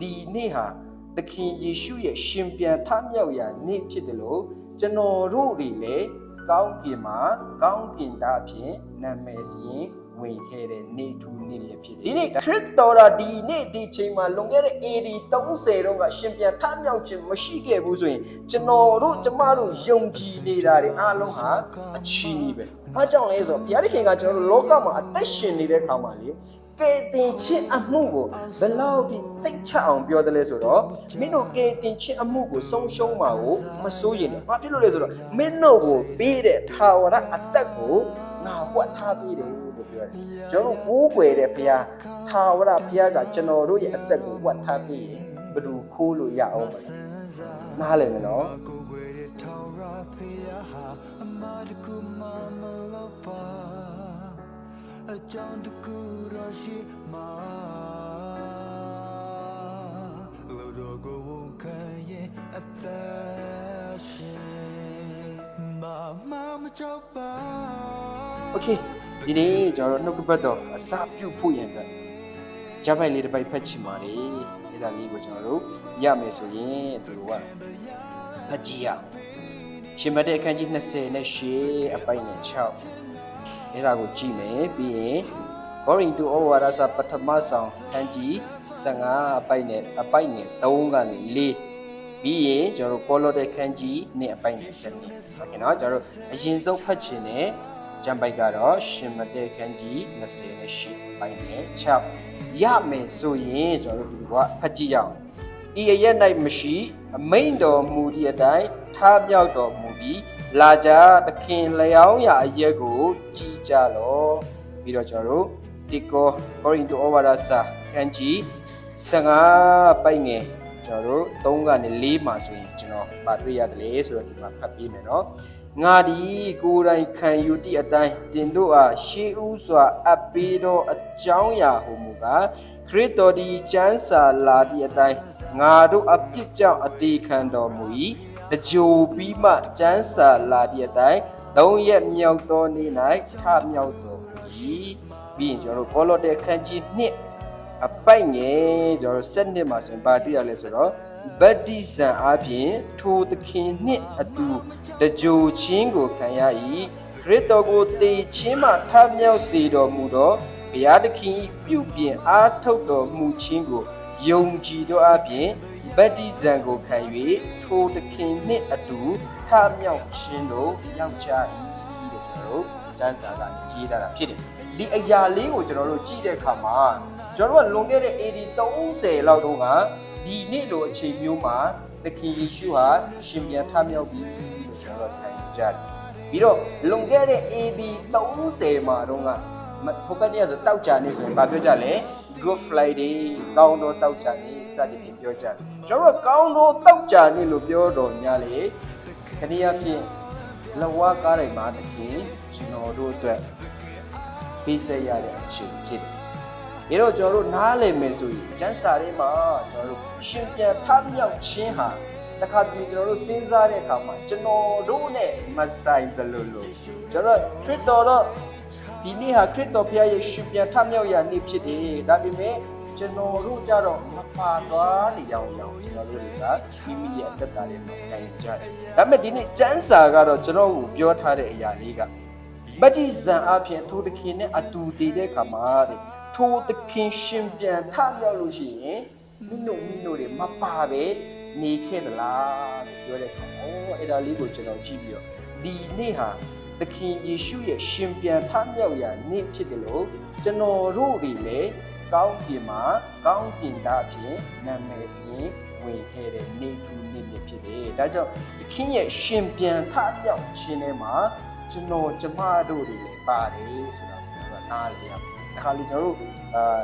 ဒီနေ့ဟာသခင်ယေရှုရဲ့ရှင်ပြန်ထမြောက်ရာနေ့ဖြစ်တယ်လို့ကျွန်တော်တို့တွေလည်းကောင်းကင်မှာကောင်းကင်သားအဖြစ်နာမည်စီရင် ဝင်ခဲ့တဲ့နေ့ထူးနေ့မြတ်ဖြစ်တယ်ဒီနေ့ခရစ်တော်ရာဒီနေ့ဒီချိန်မှာလွန်ခဲ့တဲ့ AD 30တုန်းကရှင်ပြန်ထမြောက်ခြင်းမရှိခဲ့ဘူးဆိုရင်ကျွန်တော်တို့ကျမတို့ယုံကြည်နေတာတွေအားလုံးဟာအချီးပဲ။ဘာကြောင့်လဲဆိုတော့ဘုရားသခင်ကကျွန်တော်တို့လောကမှာအသက်ရှင်နေတဲ့အခါမှာလေကဲတင်ချင်းအမှုကိုဘယ်လောက်ထိစိတ်ချအောင်ပြောတယ်လဲဆိုတော့မင်းတို့ကဲတင်ချင်းအမှုကိုဆုံးရှုံးမှာကိုမစိုးရင်လည်းဘာဖြစ်လို့လဲဆိုတော့မင်းတို့ကိုပေးတဲ့ထာဝရအသက်ကို ငါဝတ်ထားပေးတယ်လို့ပြောတယ်ကျွန်တော်တို့ကိုးကွယ်တဲ့ဘုရားထာဝရဘုရားကကျွန်တော်တို့ရဲ့အသက်ကိုဝတ်ထားပေးရင်ဘယ်သူခိုးလို့ရအောင်မလဲနားလည်မယ်နော်ကိုွယ်တဲ့ထောင်ရဖေးဟာအမတကူမမလို့ပါအကြောင်းတကူရရှိမလူတို့ကိုဝန်ခံရင်အသက်ရှင်မမမကြောက်ပါ โอเคဒီနေ့ကျွန်တော်တို့နှုတ်ကပတ်တော်အစာပြုတ်ဖို့ရန်အတွက်ဂျပိုင်လေးတစ်ပိုက်ဖတ်ချင်ပါလေအဲ့ဒါလေးကိုကျွန်တော်တို့ရမယ်ဆိုရင်သူတို့ကဖတ်ကြည့်ရအောင်ရှင်မတဲ့အခန်းကြီး20နဲ့8အပိုင်နဲ့6အဲ့ဒါကိုကြည့်မယ်ပြီးရင်ဂေါရင်တူဩဝါဒစာပထမဆောင်အခန်းကြီး15အပိုင်နဲ့အပိုင်နဲ့3ကနေ4ပြီးရင်ကျွန်တော်တို့ကောလောတဲ့ခန်းကြီးနဲ့အပိုင်နဲ့7နှစ်โอเคเนาะကျွန်တော်တို့အရင်ဆုံးဖတ်ချင်တဲ့ ဂျမ်ပိုက်ကတော့ရှင်မတဲ့ခန်းကြီး20နဲ့8ပိုင်နဲ့6ရမယ်ဆိုရင်ကျွန်တော်တို့ဒီကဖတ်ကြည့်ရအောင်ဤအရက်၌မရှိအမိန်တော်မူသည့်အတိုင်းထားမြောက်တော်မူပြီးလာကြသခင်လျောင်းရာအရက်ကိုကြည်ကြလောပြီးတော့ကျွန်တော်တို့တီကောကောရိန္တိုဩဝါဒစာအခန်းကြီး15ပိုက်ငယ်ကျွန်တော်တို့3ကနေ4မှာဆိုရင်ကျွန်တော်ပါတွေ့ရတယ်လေဆိုတော့ဒီမှာဖတ်ပြီးမယ်နော် ငါဒီကိုယ်တိုင်ခံယူသည့်အတိုင်းတင်တို့အားရှေးဥစွာအပ်ပေးသောအကြောင်းအရာဟုမူကားခရစ်တော်ဒီကျမ်းစာလာသည့်အတိုင်းငါတို့အပြစ်ကြောင့်အသေးခံတော်မူ၏တကြိုပြီးမှကျမ်းစာလာသည့်အတိုင်းသုံးရက်မြောက်သောနေ့၌ထမြောက်တော်မူ၏ပြီးရင်ကျွန်တော်တို့ကောလောတဲ့ခန်းကြီး1 အပိုက်ငယ်ကျွန်တော်တို့7နှစ်မှာဆိုရင်ဘာတွေ့ရလဲဆိုတော့ဗတ္တိဇံအပြင်ထိုသခင်နှင့်အတူတကြိုချင်းကိုခံရ၏ခရစ်တော်ကိုတည်ချင်းမှထမြောက်စေတော်မူသောဘုရားသခင်၏ပြုပြင်အားထုတ်တော်မူခြင်းကိုယုံကြည်သောအပြင်ဗတ္တိဇံကိုခံ၍ထိုသခင်နှင့်အတူထမြောက်ခြင်းတို့ရောက်ကြ၏လို့ကျွန်တော်တို့စံစာကရေးထားတာဖြစ်တယ်ဒီအရာလေးကိုကျွန်တော်တို့ကြည့်တဲ့အခါမှာ ကျွန်တော်တို့ကလွန်ခဲ့တဲ့ AD 30လောက်တုန်းကဒီနေ့လိုအချိန်မျိုးမှာသခင်ယေရှုဟာရှင်ပြန်ထမြောက်ပြီလို့ကျွန်တော်တို့ခံယူကြတယ်ပြီးတော့လွန်ခဲ့တဲ့ AD 30မှာတုန်းကဟိုဘက်နေ့ဆိုတောက်ကြနေဆိုရင်ဗာပြောကြလဲ Good Friday ကောင်းတော့တောက်ကြနေစသဖြင့်ပြောကြတယ်ကျွန်တော်တို့ကောင်းတော့တောက်ကြနေလို့ပြောတော့ညာလေခဏရဖြင့်လဝါကားတိုင်းမှာတခင်ကျွန်တော်တို့အတွက်ပေးဆက်ရတဲ့အချိန်ဖြစ်တယ်။ ဒါတော့ကျွန်တော်တို့နားလည်မယ်ဆိုရင်ကျမ်းစာထဲမှာကျွန်တော်တို့ရှင်ပြန်ထမြောက်ခြင်းဟာတခါတလေကျွန်တော်တို့စဉ်းစားတဲ့အခါမှာကျွန်တော်တို့နဲ့မဆိုင်တယ်လို့လို့ကျွန်တော်ခရစ်တော်တော့ဒီနေ့ဟာခရစ်တော်ဘုရားရဲ့ရှင်ပြန်ထမြောက်ရာနေ့ဖြစ်တယ်။ဒါပေမဲ့ကျွန်တော်တို့ကြတော့မပါသွားနေအောင်အောင်ကျွန်တော်တို့တွေကမိမိရဲ့အသက်တာတွေမှာတိုင်ကြတယ်။ဒါပေမဲ့ဒီနေ့ကျမ်းစာကတော့ကျွန်တော်ကိုပြောထားတဲ့အရာလေးကမတ္တိဇံအဖြစ်ထိုသခင်နဲ့အတူတည်တဲ့အခါမှာတဲ့ ထိုသခင်ရှင်ပြန်ထမြောက်လို့ရှိရင်မိနုမိနုတွေမပါပဲနေခဲ့သလားလို့ပြောတဲ့အခါမှာအဲ့ဒါလေးကိုကျွန်တော်ကြည့်ပြီးတော့ဒီနေ့ဟာသခင်ယေရှုရဲ့ရှင်ပြန်ထမြောက်ရာနေ့ဖြစ်တယ်လို့ကျွန်တော်တို့တွေလည်းကောင်းပြင်မှာကောင်းပြင်သားအဖြစ်နာမည်စီရင်ဝင်ခဲ့တဲ့နေ့ထူးနေ့မြတ်ဖြစ်တယ်။ဒါကြောင့်သခင်ရဲ့ရှင်ပြန်ထမြောက်ခြင်းထဲမှာကျွန်တော်ကျမတို့တွေလည်းပါတယ်ဆိုတော့ကျွန်တော်ကနားလေရအောင်။ဒါ ခါလေကျွန်တော်တို့အာ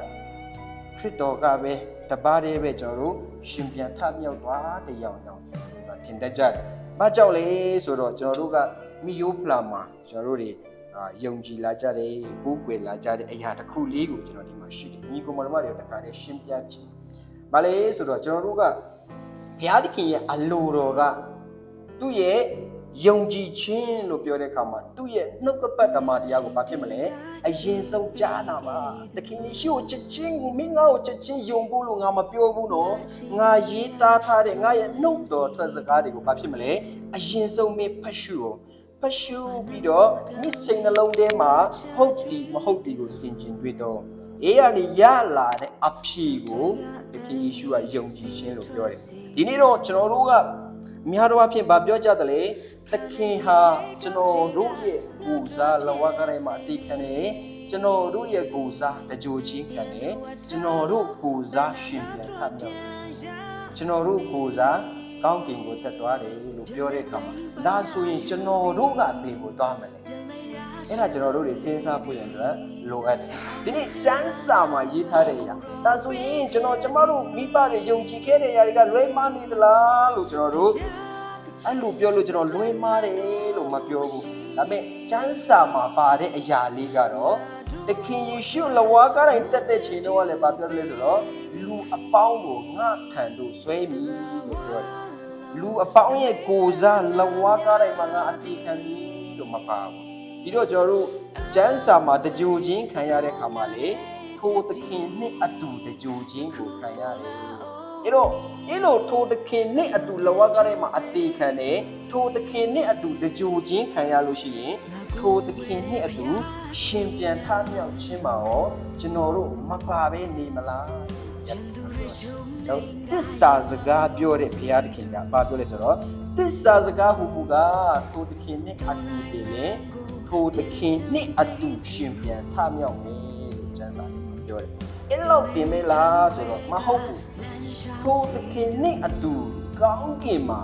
ခရစ်တော်ကပဲတပါးတည်းပဲကျွန်တော်တို့ရှင်ပြန်ထမြောက်သွားတရားအောင်ကျွန်တော်တို့ကထင်တတ်ကြတယ်။ဘာကြောင့်လဲဆိုတော့ကျွန်တော်တို့ကမိယိုးဖလာမှာကျွန်တော်တို့တွေအာယုံကြည်လာကြတယ်ကိုးကွယ်လာကြတဲ့အရာတစ်ခုလေးကိုကျွန်တော်ဒီမှာရှိတယ်ညီကောင်မတော်တွေတခါတည်းရှင်းပြချင်။ဘာလဲဆိုတော့ကျွန်တော်တို့ကဘုရားသခင်ရဲ့အလိုတော်ကသူ့ရဲ့ ယုံကြည်ခြင်းလို့ပြောတဲ့အခါမှာသူ့ရဲ့နှုတ်ကပတ်ဓမ္မတရားကိုဘာဖြစ်မလဲအရင်ဆုံးကြားနာပါတခင်ယေရှုကိုချက်ချင်းမင်းငါ့ကိုချက်ချင်းယုံဖို့လို့ငါမပြောဘူးနော်ငါရေးတားထားတဲ့ငါရဲ့နှုတ်တော်ထွက်စကားတွေကိုဘာဖြစ်မလဲအရင်ဆုံးမင်းဖတ်ရှုရောဖတ်ရှုပြီးတော့မိစိတ်နှလုံးထဲမှာဟုတ်ဒီမဟုတ်ဒီကိုစင်ကျင်တွေ့တော့အေးရနေရလာတဲ့အဖြေကိုတခင်ယေရှုကယုံကြည်ခြင်းလို့ပြောတယ်ဒီနေ့တော့ကျွန်တော်တို့ကများတော့အဖြစ်ဗာပြောကြတယ်လေ သခင်ဟာကျွန်တော်တို့ရဲ့ကိုယ်စားလဝကရိုင်းမှာအတိခံတယ်ကျွန်တော်တို့ရဲ့ကိုယ်စားတကြိုချင်းခံတယ်ကျွန်တော်တို့ကိုယ်စားရှင်ပြန်ထမြောက်တယ်ကျွန်တော်တို့ကိုယ်စားကောင်းကင်ကိုတက်သွားတယ်လို့ပြောတဲ့အခါမှာဒါဆိုရင်ကျွန်တော်တို့ကဘယ်ကိုသွားမလဲအဲ့ဒါကျွန်တော်တို့တွေစဉ်းစားဖို့ရန်အတွက်လိုအပ်တယ်ဒီနေ့ကျမ်းစာမှာရေးထားတဲ့အရာဒါဆိုရင်ကျွန်တော်ကျမတို့မိဘတွေယုံကြည်ခဲ့တဲ့အရာတွေကလွဲမှားနေသလားလို့ကျွန်တော်တို့ အဲ့လိုပြောလို့ကျွန်တော်လွဲမားတယ်လို့မပြောဘူးဒါပေမဲ့ကျမ်းစာမှာပါတဲ့အရာလေးကတော့သခင်ယေရှုလဝါကားတိုင်းတက်တဲ့ချိန်တော့လည်းဗာပြောတယ်လဲဆိုတော့လူအပေါင်းကိုငါထံသို့ဆွဲမည်လို့ပြောတယ်လူအပေါင်းရဲ့ကိုယ်စားလဝါကားတိုင်းမှာငါအတိခံမည်လို့မပါဘူးပြီးတော့ကျွန်တော်တို့ကျမ်းစာမှာတကြိုချင်းခံရတဲ့ခါမှာလေထိုသခင်နှင့်အတူတကြိုချင်းကိုခံရတယ် အဲ့တော့အဲ့လိုထိုသခင်နဲ့အတူလဝကထဲမှာအသေးခံတယ်ထိုသခင်နဲ့အတူတကြိုချင်းခံရလို့ရှိရင်ထိုသခင်နဲ့အတူရှင်ပြန်ထမြောက်ခြင်းမှာရောကျွန်တော်တို့မပါဘဲနေမလားကျွန်တော်တစ္ဆာစကားပြောတဲ့ဘုရားသခင်ကဘာပြောလဲဆိုတော့တစ္ဆာစကားဟူမူကားထိုသခင်နဲ့အတူတည်ရင်ထိုသခင်နဲ့အတူရှင်ပြန်ထမြောက်မယ်လို့ကျမ်းစာမှာပြောတယ်အဲ့လောက်တင်မလားဆိုတော့မဟုတ်ဘူး ထိုသခင်နဲ့အတူကောင်းကင်မှာ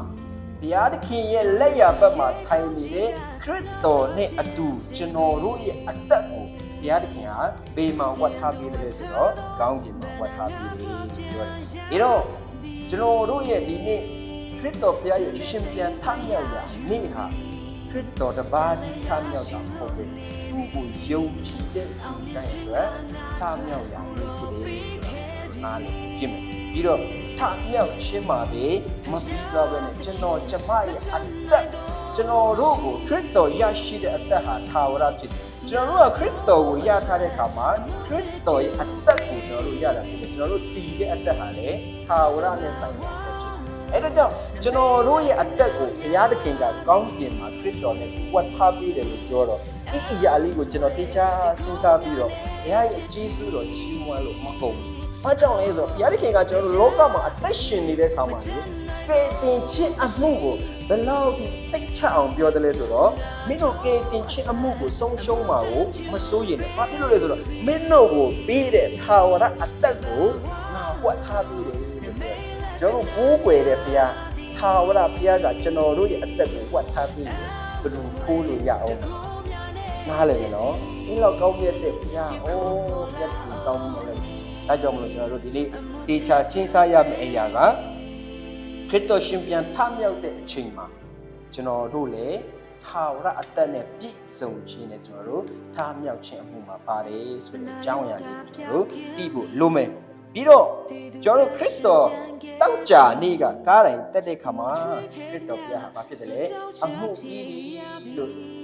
ဘုရားသခင်ရဲ့လက်ရဘက်မှာထိုင်နေတဲ့ခရစ်တော်နဲ့အတူကျွန်တော်တို့ရဲ့အသက်ကိုဘုရားသခင်ဟာဘေးမှာဝတ်ထားပေးတယ်ဆိုတော့ကောင်းကင်မှာဝတ်ထားပေးတယ်လို့ပြောတယ်။အဲတော့ကျွန်တော်တို့ရဲ့ဒီနေ့ခရစ်တော်ဘုရားရဲ့ရှင်ပြန်ထမြောက်ရာနေ့ဟာခရစ်တော်တပါးဒီထမြောက်တာမဟုတ်ပဲသူ့ကိုယုံကြည်တဲ့သူတိုင်းအတွက်ထမြောက်ရာနေ့ဖြစ်တယ်ဆိုတာ နားလည်ဖြစ်မယ်။ပြီးတော့ထမြောက်ခြင်းမှာပဲမပြီးတော့ဘဲနဲ့ကျွန်တော်ကျမရဲ့အသက်ကျွန်တော်တို့ကိုခရစ်တော်ရရှိတဲ့အသက်ဟာထာဝရဖြစ်တယ်ကျွန်တော်တို့ကခရစ်တော်ကိုရထားတဲ့အခါမှာခရစ်တော်ရဲ့အသက်ကိုကျွန်တော်တို့ရတာဖြစ်တယ်ကျွန်တော်တို့တည်တဲ့အသက်ဟာလည်းထာဝရနဲ့ဆိုင်တဲ့အသက်ဖြစ်တယ်အဲ့ဒါကြောင့်ကျွန်တော်တို့ရဲ့အသက်ကိုဘုရားသခင်ကကောင်းကင်မှာခရစ်တော်နဲ့ဝတ်ထားပေးတယ်လို့ပြောတော့ဒီအရာလေးကိုကျွန်တော်တေချာစဉ်းစားပြီးတော့ဘုရားရဲ့ကျေးဇူးတော်ချီးမွမ်းလို့မဟုတ်ဘူး။ ဘာကြောင့်လဲဆိုတော့ဘုရားသခင်ကကျွန်တော်တို့လောကမှာအသက်ရှင်နေတဲ့အခါမှာလေကယ်တင်ခြင်းအမှုကိုဘယ်လောက်ထိစိတ်ချအောင်ပြောတယ်လဲဆိုတော့မင်းတို့ကယ်တင်ခြင်းအမှုကိုဆုံးရှုံးမှာကိုမစိုးရင်လည်းဘာဖြစ်လို့လဲဆိုတော့မင်းတို့ကိုပေးတဲ့ထာဝရအသက်ကိုငါဝတ်ထားပေးတယ်လို့ပြောတယ်။ကျွန်တော်တို့ကိုးကွယ်တဲ့ဘုရားထာဝရဘုရားကကျွန်တော်တို့ရဲ့အသက်ကိုဝတ်ထားပေးတယ်ဘယ်လိုခိုးလို့ရအောင်လဲနားလည်မယ်နော်အင်းလောက်ကောင်းမြတ်တဲ့ဘုရားအိုးမြတ်ကြီးကောင်းမြတ်လိုက် ဒါကြောင့်မလို့ကျွန်တော်တို့ဒီနေ့တေချာစဉ်းစားရမယ့်အရာကခရစ်တော်ရှင်ပြန်ထမြောက်တဲ့အချိန်မှာကျွန်တော်တို့လည်းထာဝရအသက်နဲ့ပြည့်စုံခြင်းနဲ့ကျွန်တော်တို့ထမြောက်ခြင်းအမှုမှာပါတယ်ဆိုတဲ့အကြောင်းအရာလေးကိုကျွန်တော်တို့သိဖို့လိုမယ်ပြီးတော့ကျွန်တော်တို့ခရစ်တော်တောက်ကြနေ့ကကားတိုင်းတက်တဲ့ခါမှာခရစ်တော်ဘုရားဟာဘာဖြစ်တယ်လဲအမှုပြီးပြီလို့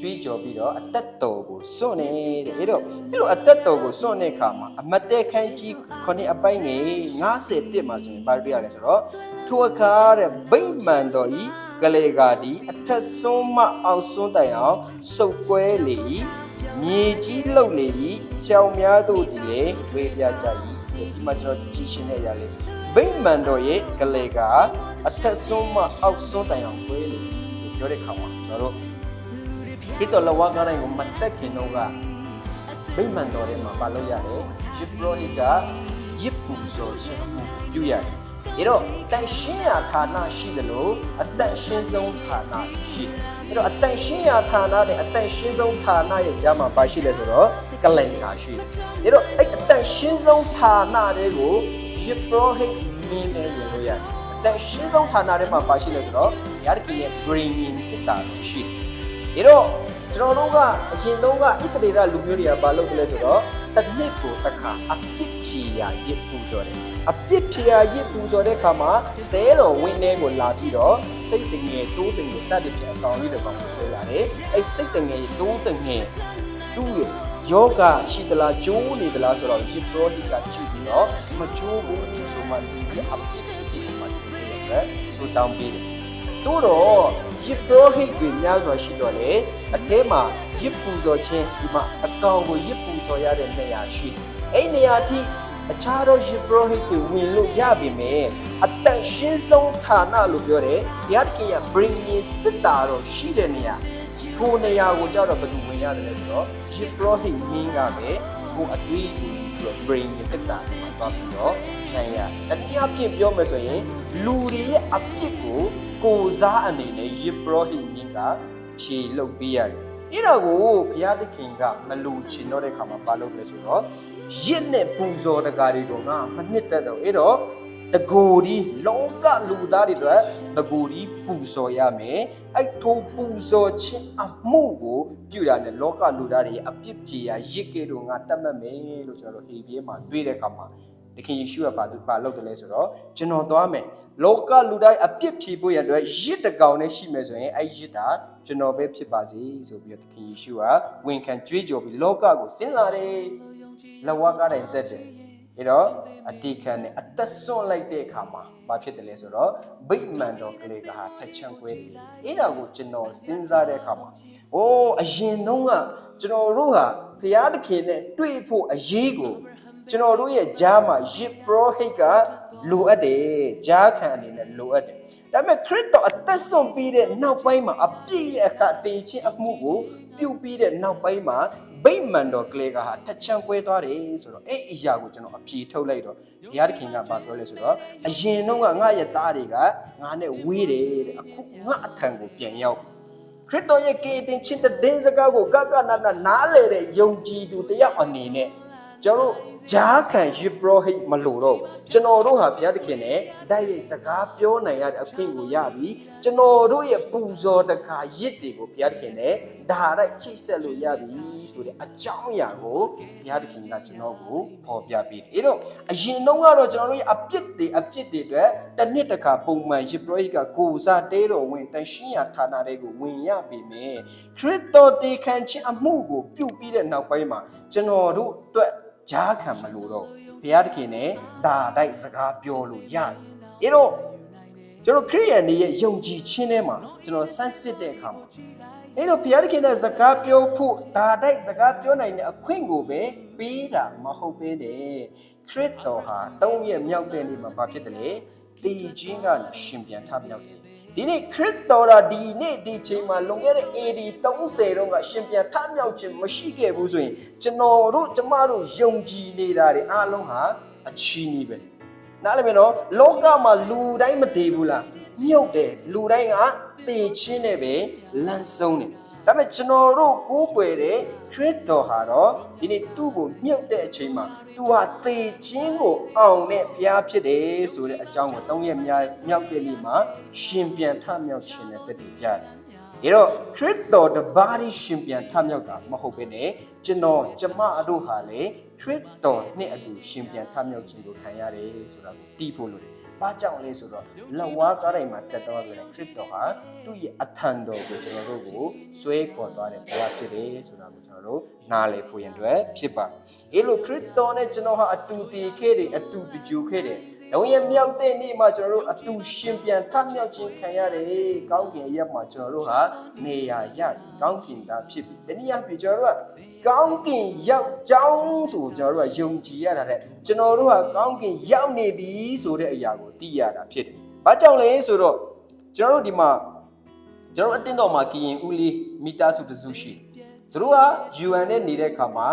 ကြွေးကြော်ပြီးတော့အသက်တော်ကိုစွန့်နေတဲ့အဲ့တော့အဲ့လိုအသက်တော်ကိုစွန့်တဲ့အခါမှာအမတ်တဲခန်းကြီးခုနှစ်အပိုင်းငယ်50တက်မှာဆိုရင်ဘာလို့ရလဲဆိုတော့ထိုအခါတဲ့ဗိမ့်မှန်တော်ဤကလေးကာဒီအထက်ဆုံးမအောင်စွန်းတိုင်အောင်စုပ်ကွဲလေ၏မြေကြီးလှုပ်လေ၏ကြောင်များတို့ဒီလေတွေးပြကြ၏ဒီမှာကျွန်တော်ကြည်ရှင်တဲ့အရာလေးဗိမ့်မှန်တော်ရဲ့ကလေးကအထက်ဆုံးမအောက်စွန်းတိုင်အောင်ကွဲလေလို့ပြောတဲ့ခါမှာကျွန်တော်တို့ ခရစ်တော်လဝါကားတိုင်းကိုမတက်ခင်တော့ကဗိမာန်တော်ထဲမှာပါလို့ရတယ်ယစ်ပရောဟိတ်ကယစ်ပူဇော်ခြင်းအမှုကိုပြုရတယ်အဲတော့တန်ရှင်းရာဌာနရှိတယ်လို့အသက်ရှင်းဆုံးဌာနရှိတယ်အဲတော့အသက်ရှင်းရာဌာနနဲ့အသက်ရှင်းဆုံးဌာနရဲ့ကြားမှာပါရှိတယ်ဆိုတော့ကလန်ကာရှိတယ်အဲတော့အဲ့အသက်ရှင်းဆုံးဌာနတွေကိုယစ်ပရောဟိတ်မင်းနဲ့ဝင်လို့ရတယ်အသက်ရှင်းဆုံးဌာနထဲမှာပါရှိတယ်ဆိုတော့ယာရကီရဲ့ brain in တက်တာရှိတယ်ဒါတော့ ကျွန်တော်တို့ကအရင်တုန်းကဣတရေရလူမျိုးတွေကဘာလုပ်တယ်လဲဆိုတော့တစ်နှစ်ကိုတစ်ခါအပြစ်ဖြေရာရစ်ပူဆိုတယ်အပြစ်ဖြာရစ်ပူဇော်တဲ့ခါမှာတဲတော်ဝင်းထဲကိုလာပြီးတော့စိတ်တငယ်တိုးတငယ်စတဲ့ဖြာအကောင်လေးတစ်ကောင်ကိုဆွဲလာတယ်အဲစိတ်တငယ်တိုးတငယ်သူ့ရဲ့ယောဂရှိသလားကျိုးနေသလားဆိုတော့ရစ်ပရောဟိတ်ကကြည့်ပြီးတော့မကျိုးဘူးဆိုမှဒီအပြစ်ဒီမှာဒီလိုပဲဆိုတောင်းပြီးတယ် တို့တော့ရစ်ပရောဟိတ်တွေများစွာရှိတော့လေအထဲမှာရစ်ပူဇော်ခြင်းဒီမှာအကောင်ကိုရစ်ပူဇော်ရတဲ့နေရာရှိတယ်အဲ့နေရာထိအခြားသောရစ်ပရောဟိတ်တွေဝင်လို့ရပြီမယ်အတန်ရှင်းဆုံးဌာနလို့ပြောတယ်ဘုရားသခင်က bring in တက်တာတော့ရှိတဲ့နေရာကိုနေရာကိုကြောက်တော့ဘယ်သူဝင်ရတယ်လဲဆိုတော့ရစ်ပရောဟိတ်မင်းကပဲကိုအသွေးကိုယူပြီးတော့ bring in တက်တာမှာသွားပြီးတော့ဖြန်ရတတိယဖြင့်ပြောမယ်ဆိုရင်လူတွေရဲ့အပြစ်ကို ကိုစားအနေနဲ့ယေဘရဟိမင်းကဖြေလုပ်ပေးရတယ်။အဲ့ဒါကိုဘုရားသခင်ကမလူချင်တော့တဲ့ခါမှာပါလုပ်လဲဆိုတော့ရစ်နဲ့ပူဇော်တကာတွေကိုငါမနှစ်သက်တော့အဲ့တော့တကိုယ်ဒီလောကလူသားတွေအတွက်တကိုယ်ဒီပူဇော်ရမယ်။အဲ့ထိုပူဇော်ခြင်းအမှုကိုပြုရတဲ့လောကလူသားတွေအပြစ်ကြေရာရစ်ကဲတော့ငါတတ်မှတ်မယ်လို့ကျွန်တော်တို့ဟေဘရဲမှာတွေ့တဲ့အခါမှာ တခင်ယေရှုကဘာဘာလုပ်တယ်လဲဆိုတော့ကျွန်တော်သွားမယ်လောကလူတိုင်းအပြစ်ဖြေဖို့ရတဲ့ရစ်တကောင်နဲ့ရှိမယ်ဆိုရင်အဲ့ရစ်တာကျွန်တော်ပဲဖြစ်ပါစေဆိုပြီးတော့တခင်ယေရှုကဝန်ခံကြွေးကြော်ပြီးလောကကိုဆင်းလာတယ်လဝကတိုင်းတက်တယ်အဲ့တော့အတိခံနဲ့အသက်ဆွန့်လိုက်တဲ့အခါမှာဘာဖြစ်တယ်လဲဆိုတော့ဗိမာန်တော်ကလေးကဟာထချံကွဲတယ်အဲ့ဒါကိုကျွန်တော်စဉ်းစားတဲ့အခါမှာအိုးအရင်တုန်းကကျွန်တော်တို့ဟာဖျားသခင်နဲ့တွေ့ဖို့အရေးကို ကျွန်တော်တို့ရဲ့ဂျားမှာယစ်ပရောဟိတ်ကလိုအပ်တယ်ဂျားခံအနေနဲ့လိုအပ်တယ်ဒါပေမဲ့ခရစ်တော်အသက်ဆုံးပြီးတဲ့နောက်ပိုင်းမှာအပြည့်ရဲ့အခါတည်ခြင်းအမှုကိုပြုပြီးတဲ့နောက်ပိုင်းမှာဗိမာန်တော်ကလေးကဟာထချံကွဲသွားတယ်ဆိုတော့အဲ့အရာကိုကျွန်တော်အပြေထုတ်လိုက်တော့ဘုရားသခင်ကဘာပြောလဲဆိုတော့အရင်တော့ကငါရဲ့သားတွေကငါနဲ့ဝေးတယ်တဲ့အခုငါအထံကိုပြန်ရောက်ခရစ်တော်ရဲ့ကေတင်ချင်းတဲ့ဒင်းစကားကိုကကနာနာနားလေတဲ့ယုံကြည်သူတယောက်အနေနဲ့ကျွန်တော်တို့ ဂျားခံယေဘရဟိတ်မလို့တော့ကျွန်တော်တို့ဟာဘုရားသခင်နဲ့တိုက်ရိုက်စကားပြောနိုင်ရတဲ့အခွင့်ကိုရပြီကျွန်တော်တို့ရဲ့ပူဇော်တခါရစ်တွေကိုဘုရားသခင်နဲ့ဒါရိုက်ချိတ်ဆက်လို့ရပြီဆိုတဲ့အကြောင်းအရာကိုဘုရားသခင်ကကျွန်တော်ကိုပေါ်ပြပေးတယ်အဲ့တော့အရင်တုန်းကတော့ကျွန်တော်တို့ရဲ့အပြစ်တွေအပြစ်တွေအတွက်တစ်နှစ်တစ်ခါပုံမှန်ယေဘရဟိတ်ကကိုစားတဲတော်ဝင်တန်ရှင်းရာဌာနတွေကိုဝင်ရပြီမယ်ခရစ်တော်တေခံခြင်းအမှုကိုပြုပြီးတဲ့နောက်ပိုင်းမှာကျွန်တော်တို့အတွက် ကြားခံမလို့တော့ဘုရားသခင်နဲ့ဒါတိုက်စကားပြောလို့ရတယ်။အဲတော့ကျွန်တော်ခရိယန်တွေရဲ့ယုံကြည်ခြင်းထဲမှာကျွန်တော်ဆန်းစစ်တဲ့အခါမှာအဲတော့ဘုရားသခင်နဲ့စကားပြောဖို့ဒါတိုက်စကားပြောနိုင်တဲ့အခွင့်ကိုပဲပေးတာမဟုတ်ပဲနဲ့ခရစ်တော်ဟာသုံးရက်မြောက်တဲ့နေ့မှာဘာဖြစ်တယ်လဲ။တည်ခြင်းကရှင်ပြန်ထမြောက်တယ် ဒီနေ့ခရစ်တော်ရာဒီနေ့ဒီချိန်မှာလွန်ခဲ့တဲ့ AD 30တုန်းကရှင်ပြန်ထမြောက်ခြင်းမရှိခဲ့ဘူးဆိုရင်ကျွန်တော်တို့ကျမတို့ယုံကြည်နေတာတွေအားလုံးဟာအချီးနှီးပဲနားလည်မယ်နော်လောကမှာလူတိုင်းမတည်ဘူးလားမြုပ်တယ်လူတိုင်းကတည်ချင်းနဲ့ပဲလမ်းဆုံးတယ် ဒါပေမဲ့ကျွန်တော်တို့ကိုးကွယ်တဲ့ခရစ်တော်ဟာတော့ဒီနေ့သူ့ကိုမြုပ်တဲ့အချိန်မှာသူဟာတည်ခြင်းကိုအောင်တဲ့ဘုရားဖြစ်တယ်ဆိုတဲ့အကြောင်းကိုသုံးရက်မြောက်မြောက်တဲ့နေ့မှာရှင်ပြန်ထမြောက်ခြင်းနဲ့တည်တည်ပြတယ်။ဒါတော့ခရစ်တော်တပါးရှင်ပြန်ထမြောက်တာမဟုတ်ဘဲနဲ့ကျွန်တော်ကျမတို့ဟာလေ ခရစ်တော်နဲ့အတူရှင်ပြန်ထမြောက်ခြင်းကိုခံရတယ်ဆိုတာကိုတီးဖို့လိုတယ်။ဘာကြောင့်လဲဆိုတော့လက်ဝါးကားတိုင်းမှာတက်တော့တယ်ခရစ်တော်ဟာသူ့ရဲ့အထံတော်ကိုကျွန်တော်တို့ကိုဆွဲခေါ်သွားတဲ့ဘုရားဖြစ်တယ်ဆိုတာကိုကျွန်တော်တို့နားလည်ဖို့ရန်အတွက်ဖြစ်ပါမယ်။အဲလိုခရစ်တော်နဲ့ကျွန်တော်ဟာအတူတည်ခဲ့တယ်အတူတကြူခဲ့တယ်။လုံးရဲ့မြောက်တဲ့နေ့မှာကျွန်တော်တို့အတူရှင်ပြန်ထမြောက်ခြင်းခံရတယ်။ကောင်းကင်ရက်မှာကျွန်တော်တို့ဟာနေရာရကောင်းကင်သားဖြစ်ပြီ။တနည်းအားဖြင့်ကျွန်တော်တို့က ကောင်းကင်ရောက်ကြောင်းဆိုကျွန်တော်တို့ကယုံကြည်ရတာတဲ့ကျွန်တော်တို့ဟာကောင်းကင်ရောက်နေပြီဆိုတဲ့အရာကိုသိရတာဖြစ်တယ်။ဘာကြောင့်လဲဆိုတော့ကျွန်တော်တို့ဒီမှာကျွန်တော်တို့အတင်းတော်မှာကရင်ဦးလေးမိသားစုတစုရှိတယ်။သူတို့က UN နဲ့နေတဲ့ခါမှာ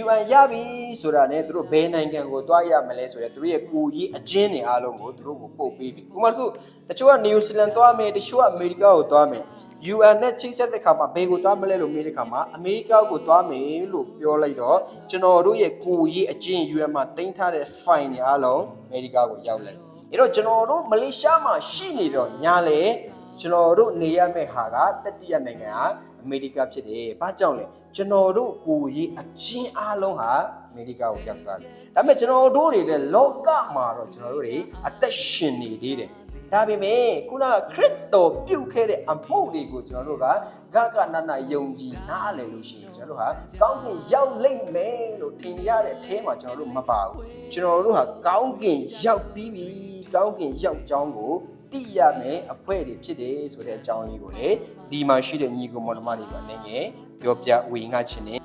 UN ရပြီဆိုတာနဲ့သူတို့ဘယ်နိုင်ငံကိုသွားရမလဲဆိုတော့သူတို့ရဲ့ကိုကြီးအချင်းတွေအားလုံးကိုသူတို့ကိုပို့ပေးပြီ။ဥပမာတစ်ခုတချို့ကနယူးဇီလန်သွားမယ်တချို့ကအမေရိကကိုသွားမယ်။ UN နဲ့ချိတ်ဆက်တဲ့ခါမှာဘယ်ကိုသွားမလဲလို့မေးတဲ့ခါမှာအမေရိကကိုသွားမယ်လို့ပြောလိုက်တော့ကျွန်တော်တို့ရဲ့ကိုကြီးအချင်း UN မှာတင်ထားတဲ့ fine တွေအားလုံးအမေရိကကိုရောက်လိုက်။အဲ့တော့ကျွန်တော်တို့မလေးရှားမှာရှိနေတော့ညာလေကျွန်တော်တို့နေရမယ့်ဟာကတတိယနိုင်ငံက အမေရိကဖြစ်တယ်။ဘာကြောင့်လဲကျွန်တော်တို့ကိုယ်ရေးအချင်းအားလုံးဟာအမေရိကကိုရောက်သွားတယ်။ဒါပေမဲ့ကျွန်တော်တို့တွေလည်းလောကမှာတော့ကျွန်တော်တို့တွေအသက်ရှင်နေသေးတယ်။ဒါပေမဲ့ခုနကခရစ်တော်ပြုတ်ခဲ့တဲ့အမှုတွေကိုကျွန်တော်တို့ကဂဂနနယုံကြည်နားလည်လို့ရှိရင်ကျွန်တော်တို့ဟာကောင်းကင်ရောက်လိမ့်မယ်လို့ထင်ရတဲ့အထဲမှာကျွန်တော်တို့မပါဘူးကျွန်တော်တို့ဟာကောင်းကင်ရောက်ပြီးပြီကောင်းကင်ရောက်ကြောင်းကို သိရမယ်အဖွဲတွေဖြစ်တယ်ဆိုတဲ့အကြောင်းလေးကိုလေဒီမှာရှိတဲ့ညီကိုမောင်နှမတွေကအနေငယ်ပြောပြဝေငှချင်တယ်